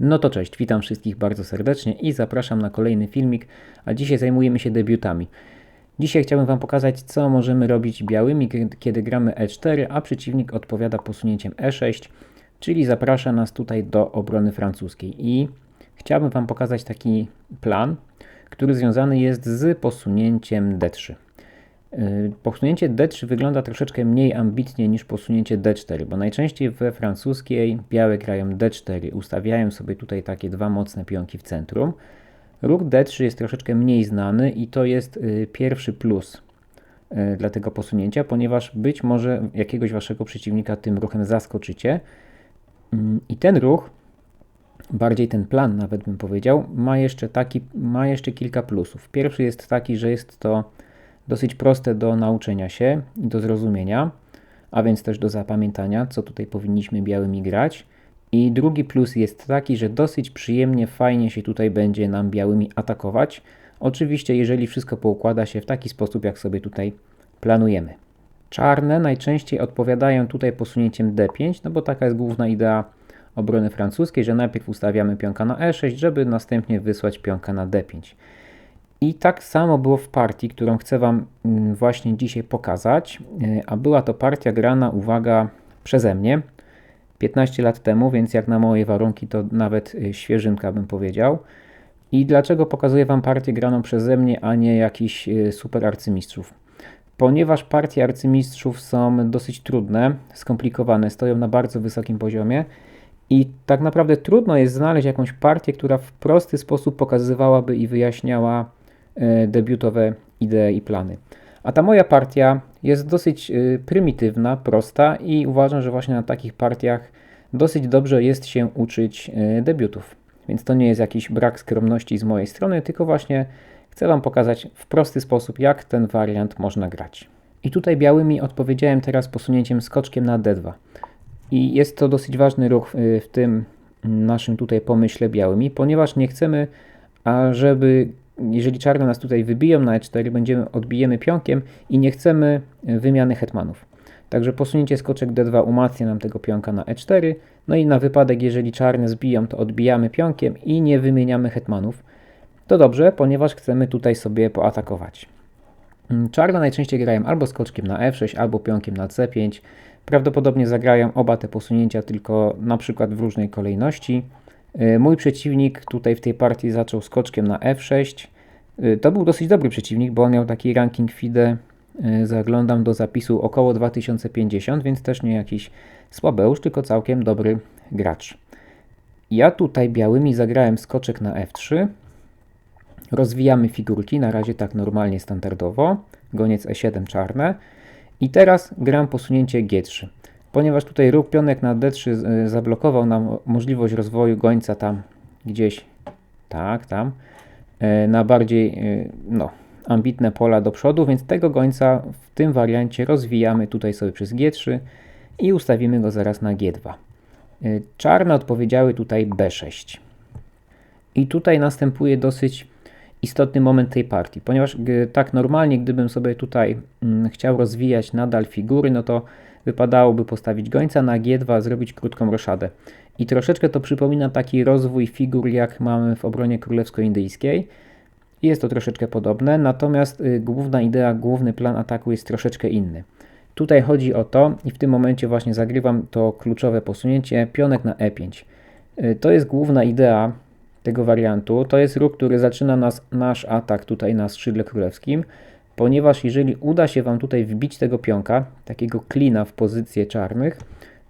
No to cześć, witam wszystkich bardzo serdecznie i zapraszam na kolejny filmik, a dzisiaj zajmujemy się debiutami. Dzisiaj chciałbym Wam pokazać, co możemy robić białymi, kiedy- gramy E4, a przeciwnik odpowiada posunięciem E6, czyli zaprasza nas tutaj do obrony francuskiej. I chciałbym Wam pokazać taki plan, który związany jest z posunięciem D3. Yy, Posunięcie D3 wygląda troszeczkę mniej ambitnie niż posunięcie D4, bo najczęściej we francuskiej białe grają D4, ustawiają sobie tutaj takie dwa mocne pionki w centrum. Ruch D3 jest troszeczkę mniej znany i to jest yy, pierwszy plus yy, dla tego posunięcia, ponieważ być może jakiegoś waszego przeciwnika tym ruchem zaskoczycie. Mm, I ten ruch, bardziej ten plan nawet bym powiedział, ma jeszcze, taki, ma jeszcze kilka plusów. Pierwszy jest taki, że jest to dosyć proste do nauczenia się i do zrozumienia, a więc też do zapamiętania, co tutaj powinniśmy białymi grać. I drugi plus jest taki, że dosyć przyjemnie, fajnie się tutaj będzie nam białymi atakować. Oczywiście, jeżeli wszystko poukłada się w taki sposób, jak sobie tutaj planujemy. Czarne najczęściej odpowiadają tutaj posunięciem D5, no bo taka jest główna idea obrony francuskiej, że najpierw ustawiamy pionka na E6, żeby następnie wysłać pionka na D5. I tak samo było w partii, którą chcę Wam mm, właśnie dzisiaj pokazać, Yy, a była to partia grana, uwaga, przeze mnie 15 lat temu, więc jak na moje warunki to nawet y, świeżynka bym powiedział. I dlaczego pokazuję Wam partię graną przeze mnie, a nie jakichś y, super arcymistrzów? Ponieważ partie arcymistrzów są dosyć trudne, skomplikowane, stoją na bardzo wysokim poziomie i tak naprawdę trudno jest znaleźć jakąś partię, która w prosty sposób pokazywałaby i wyjaśniała e, debiutowe idee i plany. A ta moja partia jest dosyć e, prymitywna, prosta i uważam, że właśnie na takich partiach dosyć dobrze jest się uczyć e, debiutów. Więc to nie jest jakiś brak skromności z mojej strony, tylko właśnie chcę Wam pokazać w prosty sposób, jak ten wariant można grać. I tutaj białymi odpowiedziałem teraz posunięciem skoczkiem na D2. I jest to dosyć ważny ruch w tym naszym tutaj pomyśle białymi, ponieważ nie chcemy, ażeby jeżeli czarne nas tutaj wybiją na E4, będziemy odbijemy pionkiem i nie chcemy y, wymiany hetmanów. Także posunięcie skoczek D2 umacnia nam tego pionka na E4. No i na wypadek, jeżeli czarne zbiją, to odbijamy pionkiem i nie wymieniamy hetmanów. To dobrze, ponieważ chcemy tutaj sobie poatakować. Mm, Czarne najczęściej grają albo skoczkiem na F6, albo pionkiem na C5. Prawdopodobnie zagrają oba te posunięcia, tylko na przykład w różnej kolejności. Y, Mój przeciwnik tutaj w tej partii zaczął skoczkiem na F6. Y, To był dosyć dobry przeciwnik, bo on miał taki ranking FIDE, y, zaglądam do zapisu około 2050, więc też nie jakiś słabeusz, tylko całkiem dobry gracz. Ja tutaj białymi zagrałem skoczek na F3. Rozwijamy figurki, na razie tak normalnie, standardowo. Goniec E7 czarne. I teraz gram posunięcie G3. Ponieważ tutaj ruch pionek na D3 y, zablokował nam możliwość rozwoju gońca tam gdzieś, tak, tam, y, na bardziej y, no, ambitne pola do przodu, więc tego gońca w tym wariancie rozwijamy tutaj sobie przez G3 i ustawimy go zaraz na G2. Y, Czarne odpowiedziały tutaj B6. I tutaj następuje dosyć istotny moment tej partii, ponieważ tak normalnie, gdybym sobie tutaj mm, chciał rozwijać nadal figury, no to wypadałoby postawić gońca na G2, zrobić krótką roszadę. I troszeczkę to przypomina taki rozwój figur, jak mamy w obronie królewsko-indyjskiej. Jest to troszeczkę podobne, natomiast y, główna idea, główny plan ataku jest troszeczkę inny. Tutaj chodzi o to, i w tym momencie właśnie zagrywam to kluczowe posunięcie, pionek na E5. Y, To jest główna idea tego wariantu. To jest ruch, który zaczyna nas, nasz atak tutaj na skrzydle królewskim, ponieważ jeżeli uda się Wam tutaj wbić tego pionka, takiego klina w pozycję czarnych,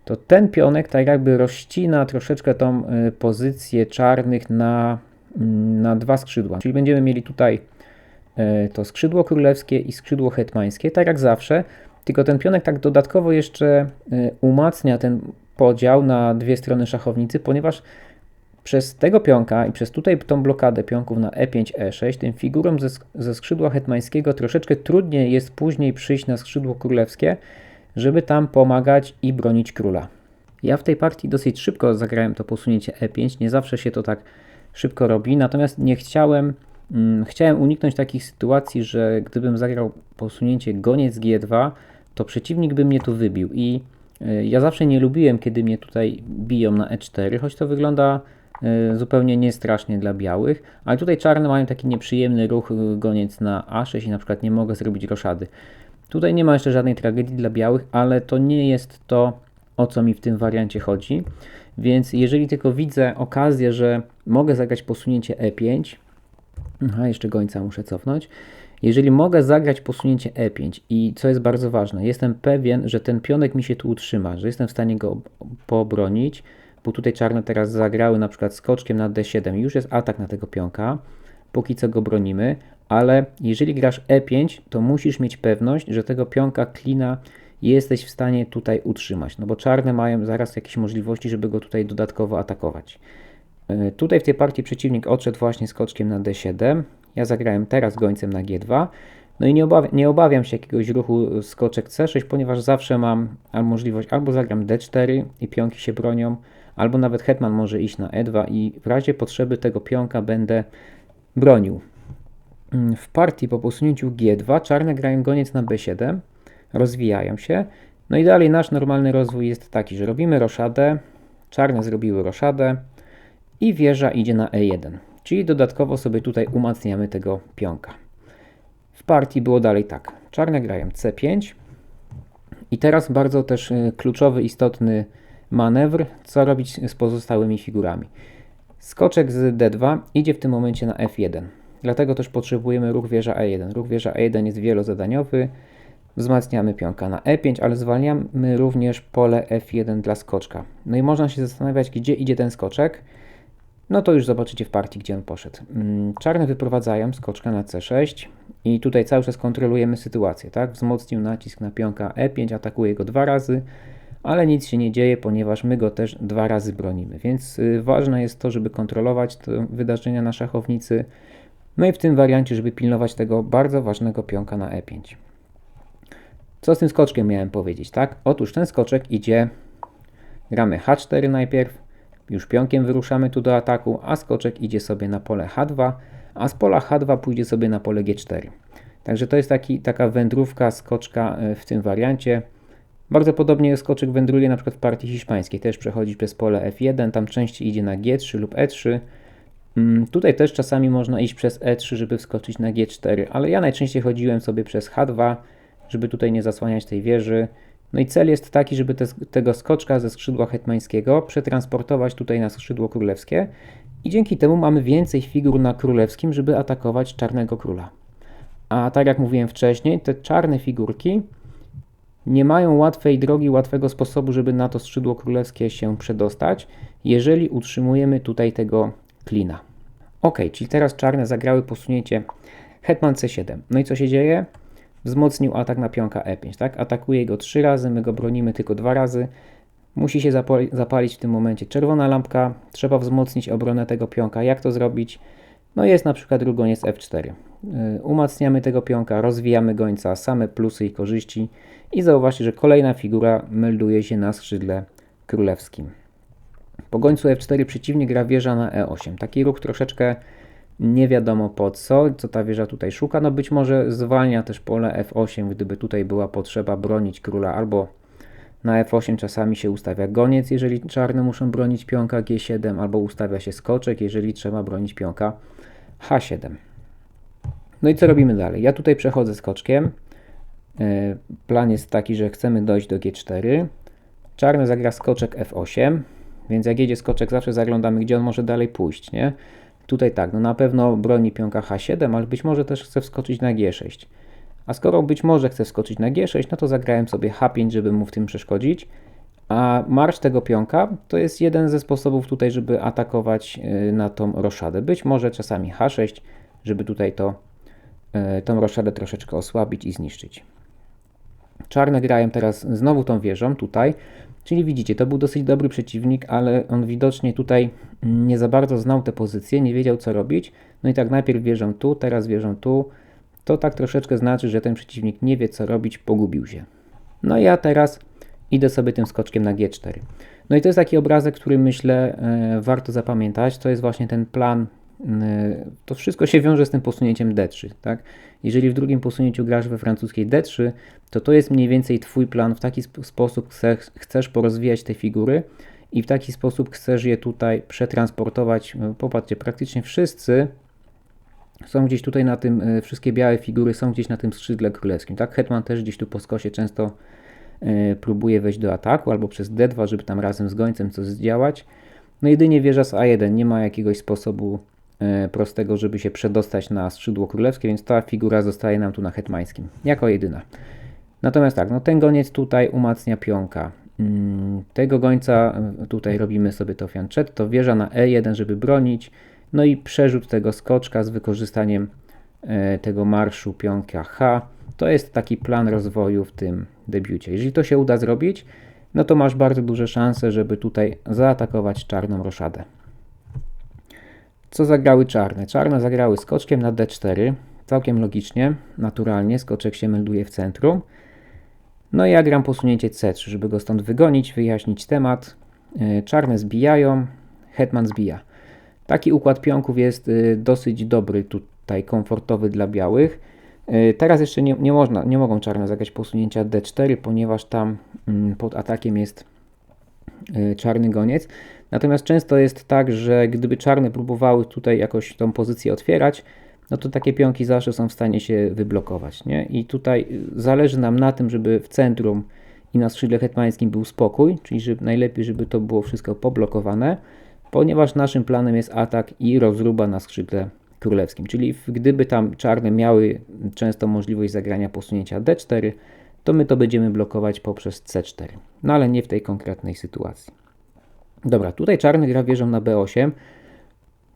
to ten pionek tak jakby rozcina troszeczkę tą y, pozycję czarnych na, mm, na dwa skrzydła. Czyli będziemy mieli tutaj y, to skrzydło królewskie i skrzydło hetmańskie, tak jak zawsze, tylko ten pionek tak dodatkowo jeszcze y, umacnia ten podział na dwie strony szachownicy, ponieważ przez tego pionka i przez tutaj tą blokadę pionków na E e5, E6, tym figurom ze, ze skrzydła hetmańskiego troszeczkę trudniej jest później przyjść na skrzydło królewskie, żeby tam pomagać i bronić króla. Ja w tej partii dosyć szybko zagrałem to posunięcie E5, nie zawsze się to tak szybko robi, natomiast nie chciałem, mm, chciałem uniknąć takich sytuacji, że gdybym zagrał posunięcie goniec G2, to przeciwnik by mnie tu wybił i y, ja zawsze nie lubiłem, kiedy mnie tutaj biją na E4, choć to wygląda zupełnie nie strasznie dla białych, ale tutaj czarne mają taki nieprzyjemny ruch y, goniec na A6 i na przykład nie mogę zrobić roszady. Tutaj nie ma jeszcze żadnej tragedii dla białych, ale to nie jest to, o co mi w tym wariancie chodzi. Więc jeżeli tylko widzę okazję, że mogę zagrać posunięcie E5, aha, jeszcze gońca muszę cofnąć, jeżeli mogę zagrać posunięcie E5 i co jest bardzo ważne, jestem pewien, że ten pionek mi się tu utrzyma, że jestem w stanie go pobronić, bo tutaj czarne teraz zagrały na przykład skoczkiem na D7, już jest atak na tego pionka, póki co go bronimy, ale jeżeli grasz E5, to musisz mieć pewność, że tego pionka klina jesteś w stanie tutaj utrzymać, no bo czarne mają zaraz jakieś możliwości, żeby go tutaj dodatkowo atakować. E, tutaj w tej partii przeciwnik odszedł właśnie skoczkiem na D7, ja zagrałem teraz gońcem na G2. No i nie, obawiam, nie obawiam się jakiegoś ruchu skoczek C6, ponieważ zawsze mam możliwość albo zagram D4 i pionki się bronią, albo nawet hetman może iść na E2 i w razie potrzeby tego pionka będę bronił. Mm, w partii po posunięciu G2 czarne grają goniec na B7, rozwijają się. No i dalej nasz normalny rozwój jest taki, że robimy roszadę, czarne zrobiły roszadę i wieża idzie na E1. Czyli dodatkowo sobie tutaj umacniamy tego pionka. W partii było dalej tak. Czarne grają C5 i teraz bardzo też y, kluczowy, istotny manewr, co robić z pozostałymi figurami. Skoczek z D2 idzie w tym momencie na F1. Dlatego też potrzebujemy ruch wieża E1. Ruch wieża E1 jest wielozadaniowy. Wzmacniamy pionka na E5, ale zwalniamy również pole F1 dla skoczka. No i można się zastanawiać, gdzie idzie ten skoczek no to już zobaczycie w partii, gdzie on poszedł. Mm, czarne wyprowadzają skoczka na C6 i tutaj cały czas kontrolujemy sytuację, tak? Wzmocnił nacisk na pionka E5, atakuje go dwa razy, ale nic się nie dzieje, ponieważ my go też dwa razy bronimy, więc y, ważne jest to, żeby kontrolować te wydarzenia na szachownicy, no i w tym wariancie, żeby pilnować tego bardzo ważnego pionka na E5. Co z tym skoczkiem miałem powiedzieć, tak? Otóż ten skoczek idzie, gramy H4 najpierw, już pionkiem wyruszamy tu do ataku, a skoczek idzie sobie na pole H2, a z pola H2 pójdzie sobie na pole G4. Także to jest taki, taka wędrówka skoczka e, w tym wariancie. Bardzo podobnie skoczek wędruje na przykład w partii hiszpańskiej, też przechodzi przez pole F1, tam częściej idzie na G3 lub E3. Mm, tutaj też czasami można iść przez E3, żeby wskoczyć na G4, ale ja najczęściej chodziłem sobie przez H2, żeby tutaj nie zasłaniać tej wieży. No i cel jest taki, żeby te, tego skoczka ze skrzydła hetmańskiego przetransportować tutaj na skrzydło królewskie i dzięki temu mamy więcej figur na królewskim, żeby atakować czarnego króla. A tak jak mówiłem wcześniej, te czarne figurki nie mają łatwej drogi, łatwego sposobu, żeby na to skrzydło królewskie się przedostać, jeżeli utrzymujemy tutaj tego klina. Ok, czyli teraz czarne zagrały posunięcie hetman c7. No i co się dzieje? wzmocnił atak na pionka E5, tak? Atakuje go trzy razy, my go bronimy tylko dwa razy. Musi się zapalić w tym momencie czerwona lampka, trzeba wzmocnić obronę tego pionka. Jak to zrobić? No jest na przykład rugoniec F4. Y, umacniamy tego pionka, rozwijamy gońca, same plusy i korzyści i zauważcie, że kolejna figura melduje się na skrzydle królewskim. Po gońcu F4 przeciwnik gra wieża na E8. Taki ruch troszeczkę nie wiadomo po co, co ta wieża tutaj szuka. No być może zwalnia też pole F8, gdyby tutaj była potrzeba bronić króla, albo na F8 czasami się ustawia goniec, jeżeli czarne muszą bronić pionka G7, albo ustawia się skoczek, jeżeli trzeba bronić pionka H7. No i co robimy dalej? Ja tutaj przechodzę skoczkiem. E, plan jest taki, że chcemy dojść do G4. Czarny zagra skoczek F8, więc jak jedzie skoczek, zawsze zaglądamy, gdzie on może dalej pójść, nie? Tutaj tak, no na pewno broni pionka H7, ale być może też chce wskoczyć na G6. A skoro być może chce wskoczyć na G6, no to zagrałem sobie H5, żeby mu w tym przeszkodzić. A marsz tego pionka to jest jeden ze sposobów tutaj, żeby atakować y, na tą roszadę. Być może czasami H6, żeby tutaj to, y, tą roszadę troszeczkę osłabić i zniszczyć. Czarne grają teraz znowu tą wieżą tutaj, Czyli widzicie, to był dosyć dobry przeciwnik, ale on widocznie tutaj nie za bardzo znał te pozycje, nie wiedział co robić. No i tak najpierw wierzą tu, teraz wierzą tu. To tak troszeczkę znaczy, że ten przeciwnik nie wie co robić, pogubił się. No ja teraz idę sobie tym skoczkiem na G4. No i to jest taki obrazek, który myślę e, warto zapamiętać. To jest właśnie ten plan Y, to wszystko się wiąże z tym posunięciem D3. Tak? Jeżeli w drugim posunięciu grasz we francuskiej D3, to to jest mniej więcej Twój plan, w taki sp sposób chcesz, chcesz porozwijać te figury i w taki sposób chcesz je tutaj przetransportować. Popatrzcie, praktycznie wszyscy są gdzieś tutaj na tym, e, wszystkie białe figury są gdzieś na tym skrzydle królewskim. Tak, Hetman też gdzieś tu po skosie często e, próbuje wejść do ataku albo przez D2, żeby tam razem z gońcem coś zdziałać. No jedynie wieża z A1, nie ma jakiegoś sposobu e, prostego, żeby się przedostać na skrzydło królewskie, więc ta figura zostaje nam tu na hetmańskim, jako jedyna. Natomiast tak, no ten goniec tutaj umacnia pionka. Mm, tego gońca tutaj robimy sobie to fianchetto, wieża na E1, żeby bronić. No i przerzut tego skoczka z wykorzystaniem e, tego marszu pionka H. To jest taki plan rozwoju w tym debiucie. Jeżeli to się uda zrobić, no to masz bardzo duże szanse, żeby tutaj zaatakować czarną roszadę. Co zagrały czarne? Czarne zagrały skoczkiem na D4, całkiem logicznie, naturalnie, skoczek się melduje w centrum. No i ja gram posunięcie C3, żeby go stąd wygonić, wyjaśnić temat. E, czarne zbijają, hetman zbija. Taki układ pionków jest y, dosyć dobry tutaj, komfortowy dla białych. Y, teraz jeszcze nie, nie, można, nie mogą czarne zagrać posunięcia D4, ponieważ tam mm, pod atakiem jest y, czarny goniec. Natomiast często jest tak, że gdyby czarne próbowały tutaj jakoś tą pozycję otwierać, no to takie pionki zawsze są w stanie się wyblokować. Nie? I tutaj zależy nam na tym, żeby w centrum i na skrzydle hetmańskim był spokój, czyli żeby najlepiej, żeby to było wszystko poblokowane ponieważ naszym planem jest atak i rozruba na skrzydle królewskim. Czyli gdyby tam czarne miały często możliwość zagrania posunięcia d4, to my to będziemy blokować poprzez c4. No ale nie w tej konkretnej sytuacji. Dobra, tutaj czarny gra wieżą na b8,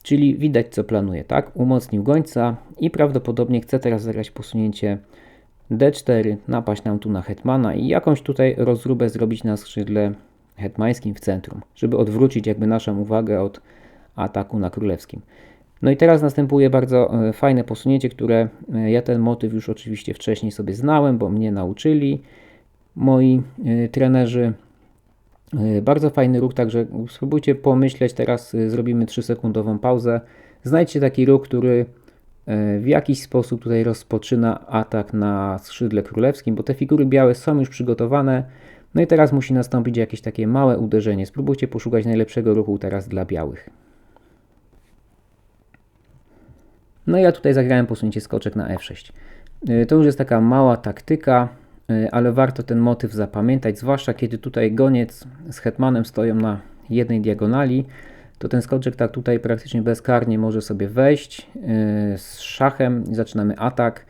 czyli widać co planuje, tak? Umocnił gońca i prawdopodobnie chce teraz zagrać posunięcie d4, napaść nam tu na hetmana i jakąś tutaj rozróbę zrobić na skrzydle hetmańskim w centrum, żeby odwrócić jakby naszą uwagę od ataku na królewskim. No i teraz następuje bardzo e, fajne posunięcie, które e, ja ten motyw już oczywiście wcześniej sobie znałem, bo mnie nauczyli moi e, trenerzy. Bardzo fajny ruch, także spróbujcie pomyśleć, teraz zrobimy 3-sekundową pauzę. Znajdźcie taki ruch, który w jakiś sposób tutaj rozpoczyna atak na skrzydle królewskim, bo te figury białe są już przygotowane. No i teraz musi nastąpić jakieś takie małe uderzenie. Spróbujcie poszukać najlepszego ruchu teraz dla białych. No i ja tutaj zagrałem posunięcie skoczek na f6. Y, to już jest taka mała taktyka, y, ale warto ten motyw zapamiętać, zwłaszcza kiedy tutaj goniec z hetmanem stoją na jednej diagonali, to ten skoczek tak tutaj praktycznie bezkarnie może sobie wejść y, z szachem i zaczynamy atak.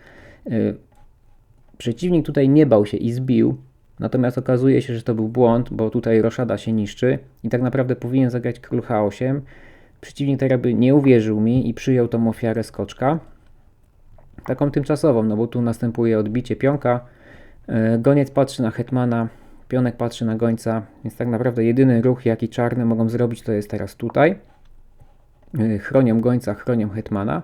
Przeciwnik tutaj nie bał się i zbił, Natomiast okazuje się, że to był błąd, bo tutaj roszada się niszczy i tak naprawdę powinien zagrać król H8. Przeciwnik tak jakby nie uwierzył mi i przyjął tą ofiarę skoczka. Taką tymczasową, no bo tu następuje odbicie pionka. E, goniec patrzy na hetmana, pionek patrzy na gońca, więc tak naprawdę jedyny ruch, jaki czarne mogą zrobić, to jest teraz tutaj. E, chronią gońca, chronią hetmana.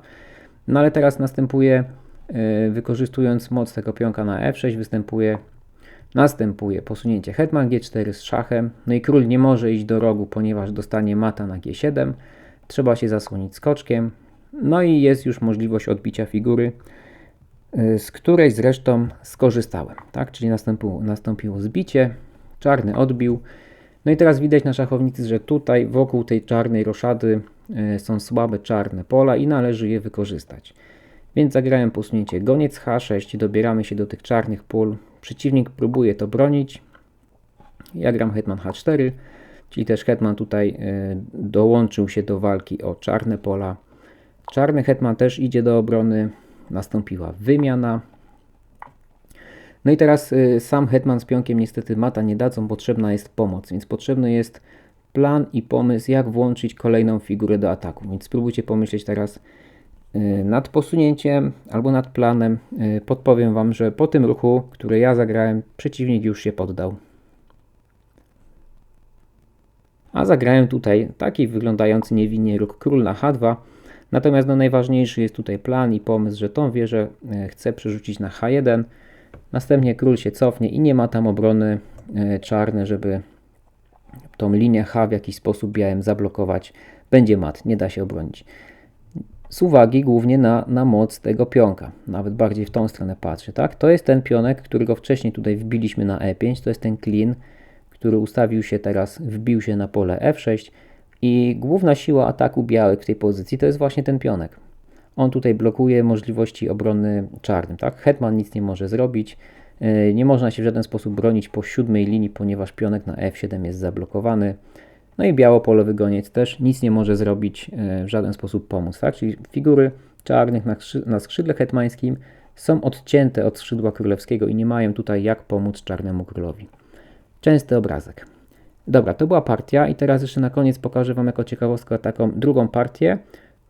No ale teraz następuje, e, wykorzystując moc tego pionka na f6, występuje Następuje posunięcie hetman g4 z szachem, no i król nie może iść do rogu, ponieważ dostanie mata na g7. Trzeba się zasłonić skoczkiem. No i jest już możliwość odbicia figury, y, z której zresztą skorzystałem. Tak? Czyli nastąpiło, nastąpiło zbicie, czarny odbił. No i teraz widać na szachownicy, że tutaj wokół tej czarnej roszady y, są słabe czarne pola i należy je wykorzystać. Więc zagrałem posunięcie goniec H6, dobieramy się do tych czarnych pól. Przeciwnik próbuje to bronić. Ja gram hetman H4, czyli też hetman tutaj e, dołączył się do walki o czarne pola. Czarny hetman też idzie do obrony. Nastąpiła wymiana. No i teraz e, sam hetman z pionkiem niestety mata nie dadzą, potrzebna jest pomoc, więc potrzebny jest plan i pomysł, jak włączyć kolejną figurę do ataku. Więc spróbujcie pomyśleć teraz, nad posunięciem albo nad planem y, podpowiem Wam, że po tym ruchu, który ja zagrałem, przeciwnik już się poddał. A zagrałem tutaj taki wyglądający niewinnie ruch król na H2. Natomiast no, najważniejszy jest tutaj plan i pomysł, że tą wieżę y, chcę przerzucić na H1. Następnie król się cofnie i nie ma tam obrony czarne, żeby tą linię H w jakiś sposób białym zablokować. Będzie mat, nie da się obronić z uwagi głównie na, na moc tego pionka. Nawet bardziej w tą stronę patrzę. Tak? To jest ten pionek, którego wcześniej tutaj wbiliśmy na E5. To jest ten klin, który ustawił się teraz, wbił się na pole F6 i główna siła ataku białych w tej pozycji to jest właśnie ten pionek. On tutaj blokuje możliwości obrony czarnym. Tak? Hetman nic nie może zrobić. E, nie można się w żaden sposób bronić po siódmej linii, ponieważ pionek na F7 jest zablokowany. No i biało-polowy goniec też nic nie może zrobić, e, w żaden sposób pomóc. Tak? Czyli figury czarnych na, na skrzydle hetmańskim są odcięte od skrzydła królewskiego i nie mają tutaj jak pomóc czarnemu królowi. Częsty obrazek. Dobra, to była partia i teraz jeszcze na koniec pokażę Wam jako ciekawostkę taką drugą partię,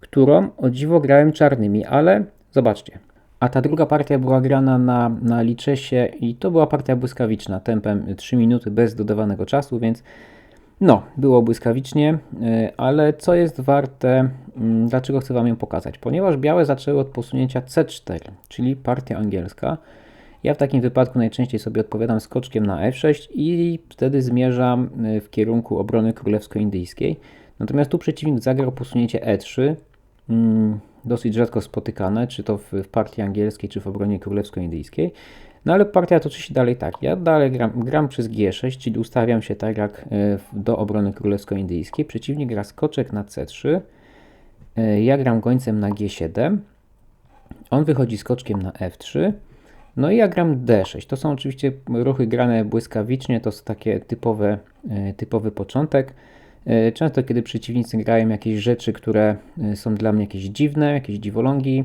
którą o dziwo grałem czarnymi, ale zobaczcie. A ta druga partia była grana na, na Liczesie i to była partia błyskawiczna, tempem 3 minuty bez dodawanego czasu, więc no, było błyskawicznie, y, ale co jest warte, mm, dlaczego chcę Wam ją pokazać? Ponieważ białe zaczęły od posunięcia C4, czyli partia angielska. Ja w takim wypadku najczęściej sobie odpowiadam skoczkiem na F6 i wtedy zmierzam y, w kierunku obrony królewsko-indyjskiej. Natomiast tu przeciwnik zagrał posunięcie E3, mm, dosyć rzadko spotykane, czy to w partii angielskiej, czy w obronie królewsko-indyjskiej. No ale partia toczy się dalej tak. Ja dalej gram, gram przez G6, czyli ustawiam się tak jak e, do obrony królewsko-indyjskiej. Przeciwnik gra skoczek na C3. E, ja gram gońcem na G7. On wychodzi skoczkiem na F3. No i ja gram D6. To są oczywiście ruchy grane błyskawicznie, to są takie typowe, e, typowy początek. Często kiedy przeciwnicy grają jakieś rzeczy, które są dla mnie jakieś dziwne, jakieś dziwolągi,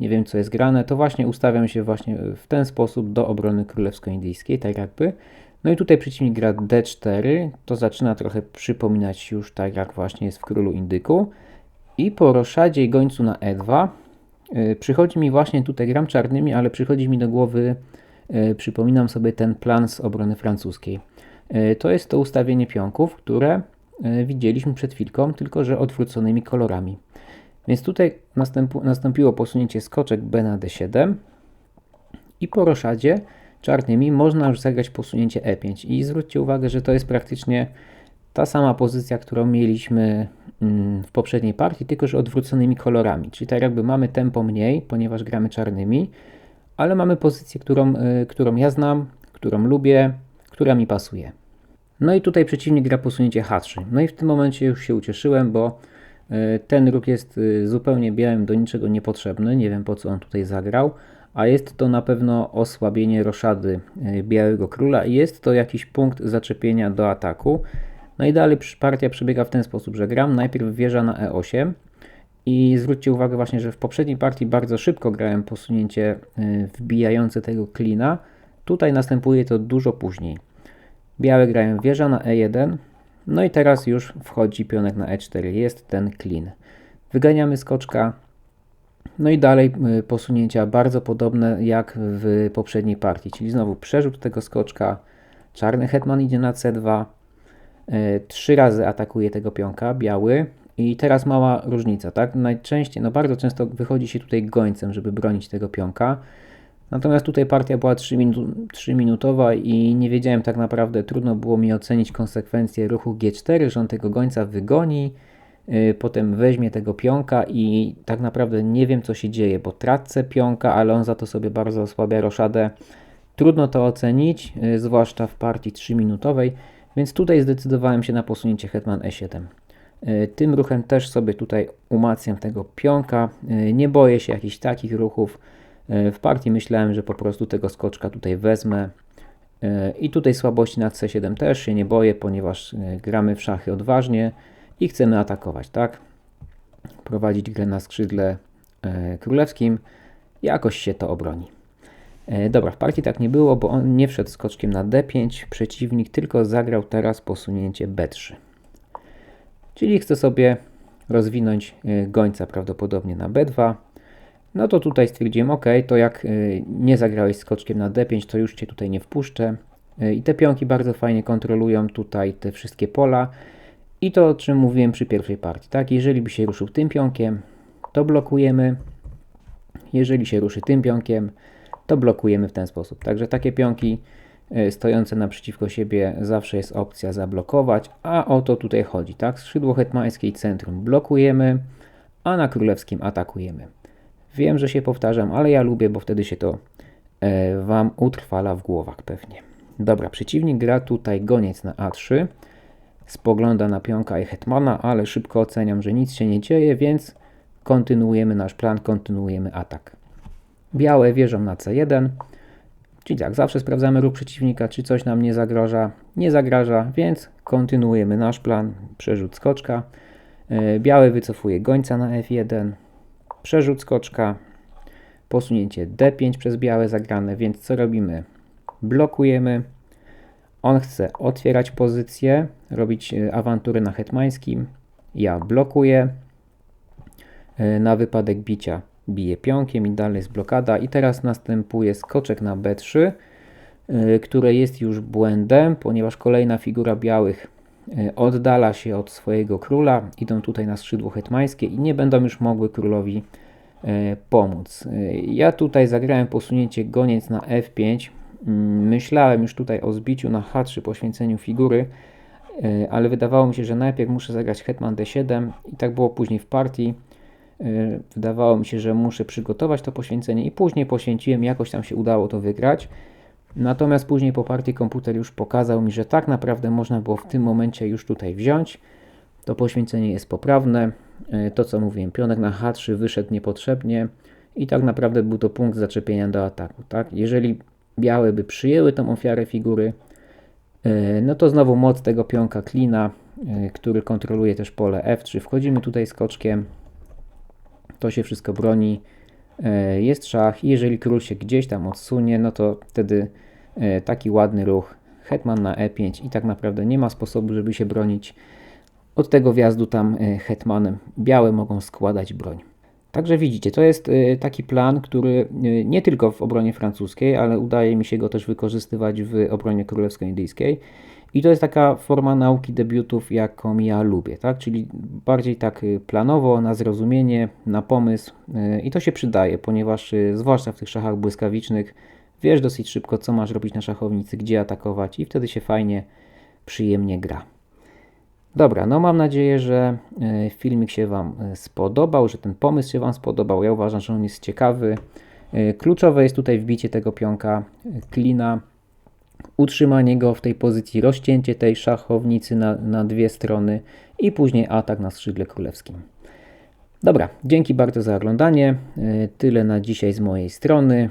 nie wiem co jest grane, to właśnie ustawiam się właśnie w ten sposób do obrony królewsko-indyjskiej, tak jakby. No i tutaj przeciwnik gra D4, to zaczyna trochę przypominać już tak jak właśnie jest w królu indyku. I po roszadzie i gońcu na E2 yy, przychodzi mi właśnie, tutaj gram czarnymi, ale przychodzi mi do głowy, yy, przypominam sobie ten plan z obrony francuskiej. Yy, to jest to ustawienie pionków, które widzieliśmy przed chwilką, tylko że odwróconymi kolorami. Więc tutaj nastąpiło posunięcie skoczek B na D7 i po roszadzie czarnymi można już zagrać posunięcie E5. I zwróćcie uwagę, że to jest praktycznie ta sama pozycja, którą mieliśmy mm, w poprzedniej partii, tylko że odwróconymi kolorami. Czyli tak jakby mamy tempo mniej, ponieważ gramy czarnymi, ale mamy pozycję, którą, y, którą ja znam, którą lubię, która mi pasuje. No i tutaj przeciwnik gra posunięcie H3. No i w tym momencie już się ucieszyłem, bo ten ruch jest y, zupełnie białym, do niczego niepotrzebny. Nie wiem po co on tutaj zagrał, a jest to na pewno osłabienie roszady y, Białego Króla i jest to jakiś punkt zaczepienia do ataku. No i dalej partia przebiega w ten sposób, że gram najpierw wieża na E8 i zwróćcie uwagę właśnie, że w poprzedniej partii bardzo szybko grałem posunięcie wbijające tego klina. Tutaj następuje to dużo później. Białe grają wieża na E1, no i teraz już wchodzi pionek na e4, jest ten klin. Wyganiamy skoczka, no i dalej y, posunięcia bardzo podobne jak w poprzedniej partii, czyli znowu przerzut tego skoczka, czarny hetman idzie na c2, y, trzy razy atakuje tego pionka, biały. I teraz mała różnica, tak? Najczęściej, no bardzo często wychodzi się tutaj gońcem, żeby bronić tego pionka, Natomiast tutaj partia była 3-minutowa i nie wiedziałem tak naprawdę, trudno było mi ocenić konsekwencje ruchu G4, że on tego gońca wygoni, yy, potem weźmie tego pionka i tak naprawdę nie wiem co się dzieje, bo tracę pionka, ale on za to sobie bardzo osłabia roszadę. Trudno to ocenić, yy, zwłaszcza w partii 3-minutowej, więc tutaj zdecydowałem się na posunięcie hetman e7. Yy, tym ruchem też sobie tutaj umacniam tego pionka. Yy, nie boję się jakichś takich ruchów. E, w partii myślałem, że po prostu tego skoczka tutaj wezmę. E, I tutaj słabości na C7 też się nie boję, ponieważ e, gramy w szachy odważnie i chcemy atakować, tak? Prowadzić grę na skrzydle królewskim. Jakoś się to obroni. Dobra, w partii tak nie było, bo on nie wszedł skoczkiem na D5. Przeciwnik tylko zagrał teraz posunięcie B3. Czyli chce sobie rozwinąć gońca prawdopodobnie na B2. No to tutaj stwierdziłem, ok, to jak y, nie zagrałeś skoczkiem na d5, to już Cię tutaj nie wpuszczę. Y, I te pionki bardzo fajnie kontrolują tutaj te wszystkie pola. I to o czym mówiłem przy pierwszej partii, tak? Jeżeli by się ruszył tym pionkiem, to blokujemy. Jeżeli się ruszy tym pionkiem, to blokujemy w ten sposób. Także takie pionki y, stojące naprzeciwko siebie zawsze jest opcja zablokować, a o to tutaj chodzi, tak? Skrzydło hetmańskie i centrum blokujemy, a na królewskim atakujemy. Wiem, że się powtarzam, ale ja lubię, bo wtedy się to e, Wam utrwala w głowach pewnie. Dobra, przeciwnik gra tutaj goniec na A3. Spogląda na pionka i hetmana, ale szybko oceniam, że nic się nie dzieje, więc kontynuujemy nasz plan, kontynuujemy atak. Białe wieżą na C1. Czyli tak, zawsze sprawdzamy ruch przeciwnika, czy coś nam nie zagraża. Nie zagraża, więc kontynuujemy nasz plan. Przerzut skoczka. E, Białe wycofuje gońca na F1. Przerzut skoczka. Posunięcie D5 przez białe zagrane, więc co robimy? Blokujemy. On chce otwierać pozycję, robić e, awantury na hetmańskim. Ja blokuję. E, Na wypadek bicia bije pionkiem i dalej jest blokada. I teraz następuje skoczek na B3, y, które jest już błędem, ponieważ kolejna figura białych oddala się od swojego króla, idą tutaj na skrzydło hetmańskie i nie będą już mogły królowi y, pomóc. Y, Ja tutaj zagrałem posunięcie goniec na F5. Mm, Myślałem już tutaj o zbiciu na H3, poświęceniu figury, ale wydawało mi się, że najpierw muszę zagrać hetman D7 i tak było później w partii. Wydawało mi się, że muszę przygotować to poświęcenie i później poświęciłem, jakoś tam się udało to wygrać. Natomiast później po partii komputer już pokazał mi, że tak naprawdę można było w tym momencie już tutaj wziąć. To poświęcenie jest poprawne. Y, To co mówiłem, pionek na H3 wyszedł niepotrzebnie i tak naprawdę był to punkt zaczepienia do ataku. Tak? Jeżeli białe by przyjęły tą ofiarę figury, y, no to znowu moc tego pionka klina, y, który kontroluje też pole F3. Wchodzimy tutaj skoczkiem, to się wszystko broni. E, Jest szach i jeżeli król się gdzieś tam odsunie, no to wtedy e, taki ładny ruch hetman na e5 i tak naprawdę nie ma sposobu, żeby się bronić od tego wjazdu tam e, hetmanem. Białe mogą składać broń. Także widzicie, to jest e, taki plan, który e, nie tylko w obronie francuskiej, ale udaje mi się go też wykorzystywać w obronie królewsko-indyjskiej. I to jest taka forma nauki debiutów, jaką ja lubię, tak? Czyli bardziej tak planowo, na zrozumienie, na pomysł i to się przydaje, ponieważ zwłaszcza w tych szachach błyskawicznych wiesz dosyć szybko, co masz robić na szachownicy, gdzie atakować i wtedy się fajnie, przyjemnie gra. Dobra, no mam nadzieję, że y, filmik się Wam y, spodobał, że ten pomysł się Wam spodobał. Ja uważam, że on jest ciekawy. Y, Kluczowe jest tutaj wbicie tego pionka klina, utrzymanie go w tej pozycji, rozcięcie tej szachownicy na, na dwie strony i później atak na skrzydle królewskim. Dobra, dzięki bardzo za oglądanie. Tyle na dzisiaj z mojej strony.